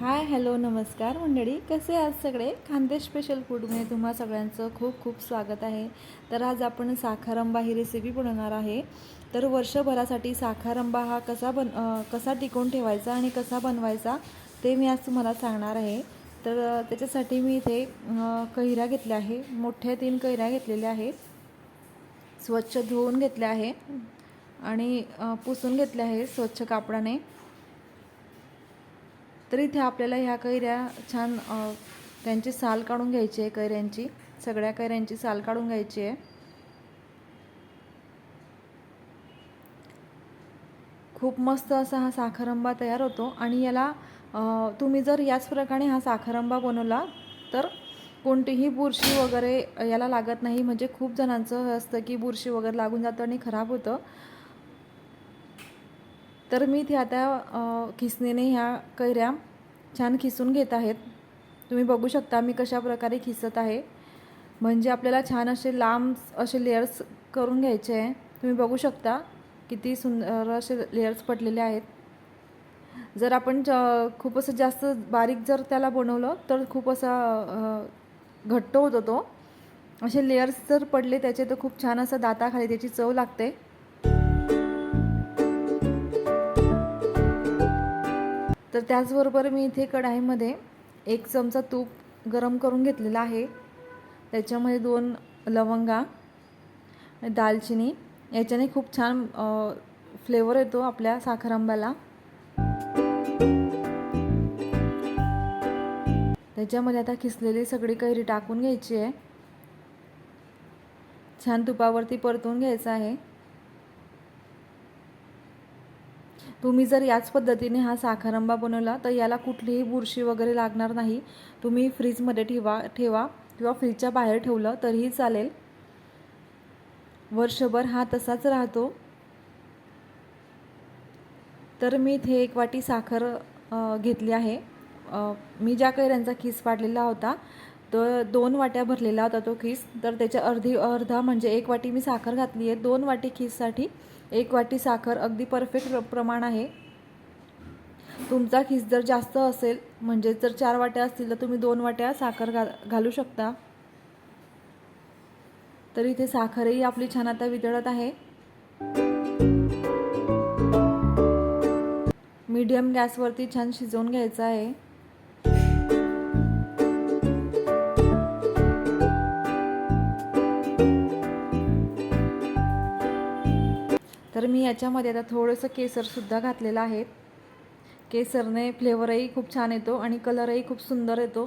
Hi hello नमस्कार मंडळी. कसे आहात सगळे? खानदेश स्पेशल फूडमध्ये तुम्हा सगळ्यांचं खूप खूप स्वागत आहे. तर आज आपण साखारंबा ही रेसिपी बनवणार आहे. तर वर्षभरासाठी साखारंबा हा कसा बन कसा टिकवून ठेवायचा आणि कसा बनवायचा ते मी आज तुम्हाला सांगणार आहे. तर त्याच्यासाठी मी इथे अं, कैऱ्या घेतल्या आहे. मोठ्या तीन कैऱ्या घेतलेल्या आहे स्वच्छ धुवून घेतल्या आहे. आणि पुसून घेतल्या आहे स्वच्छ कापडाने. तर इथे आपल्याला ह्या कैऱ्या छान त्यांची साल काढून घ्यायची आहे कैऱ्यांची. सगळ्या कैऱ्यांची साल काढून घ्यायची आहे. खूप मस्त असा हा साखरंबा तयार होतो. आणि याला तुम्ही जर याच प्रकारे हा साखरंबा बनवला तर कोणतीही बुरशी वगैरे याला लागत नाही. म्हणजे खूप जणांचं असतं की बुरशी वगैरे लागून जातं आणि खराब होतं. तर मी इथे आता खिसणीने ह्या कैऱ्या छान खिसून घेत आहेत. तुम्ही बघू शकता मी कशा प्रकारे खिसत आहे. म्हणजे आपल्याला छान असे लांब असे लेयर्स करून घ्यायचे आहे. तुम्ही बघू शकता किती सुंदर असे लेयर्स पडलेले आहेत. जर आपण ज- खूप असं जास्त बारीक जर त्याला बनवलं तर खूप असा घट्ट होतो तो असे लेयर्स जर पडले त्याचे तर खूप छान असं दाताखाली त्याची चव लागते. तर त्याचबरोबर मी इथे कढाईमध्ये एक चमचा तूप गरम करून घेतलेला आहे. त्याच्यामध्ये दोन लवंगा दालचिनी याच्याने खूप छान फ्लेवर येतो आपल्या साखर त्याच्यामध्ये आता खिसलेली सगळी कैरी टाकून घ्यायची आहे. छान तुपावरती परतून घ्यायचं आहे. तुम्ही जर याच पद्धतीने हा साखरंबा बनवला तर याला कुठलीही बुरशी वगैरे लागणार नाही. तुम्ही फ्रीजमध्ये ठेवा ठेवा किंवा फ्रीजच्या बाहेर ठेवलं तरीही चालेल. वर्षभर हा तसाच राहतो. तर मी इथे एक वाटी साखर घेतली आहे. मी ज्या कैऱ्यांचा खीस पाडलेला होता तर दोन वाट्या भरलेला होता तो खीस तर त्याच्या अर्धी अर्धा म्हणजे एक वाटी मी साखर घातली आहे. दोन वाटी खीससाठी एक वाटी साखर अगदी परफेक्ट प्रमाण आहे. तुमचा खीस जर जास्त असेल म्हणजे जर चार वाट्या असतील तर तुम्ही दोन वाट्या साखर घाल घालू शकता. तर इथे साखरही आपली छान आता वितळत आहे. मीडियम गॅसवरती छान शिजवून घ्यायचं आहे. तर मी याच्यामध्ये आता थोडंसं केसरसुद्धा घातलेलं आहे. केसरने फ्लेवरही खूप छान येतो आणि कलरही खूप सुंदर येतो.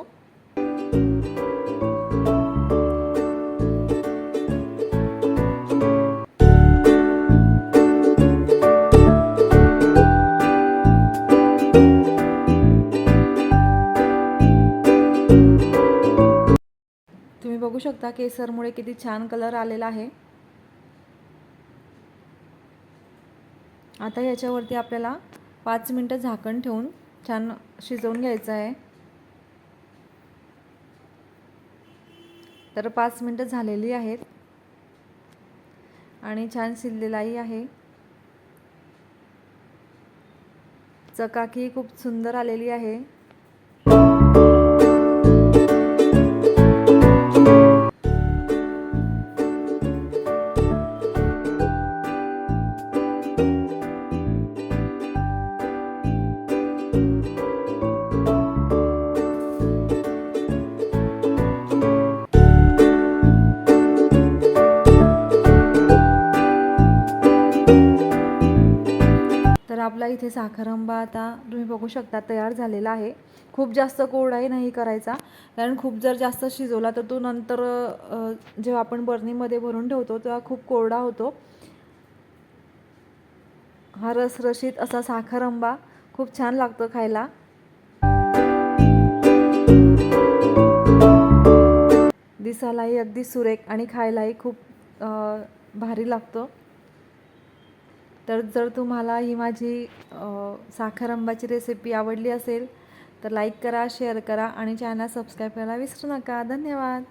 तुम्ही बघू शकता केसरमुळे किती छान कलर आलेला आहे. आता याच्यावरती आपल्याला पाच मिनटं झाकण ठेवून छान शिजवून घ्यायचं आहे. तर पाच मिनटं झालेली आहेत. आणि छान शिजलेलाही आहे. चकाकी खूप सुंदर आलेली आहे. आपला इथे साखरंबा आता तुम्ही बघू शकता तयार झालेला आहे. खूप जास्त कोरडाही नाही करायचा. कारण खूप जर जास्त शिजवला तर तो नंतर जेव्हा आपण बर्नीमध्ये भरून ठेवतो तेव्हा खूप कोरडा होतो. हा रसरशीत असा साखरंबा खूप छान लागतो खायला. दिसायलाही अगदी सुरेख आणि खायलाही खूप भारी लागतो. तर जर तुम्हाला ही माझी अ, साखर रेसिपी आवडली असेल तर लाईक करा शेअर करा आणि चॅनल सबस्क्राईब करायला विसरू नका. धन्यवाद.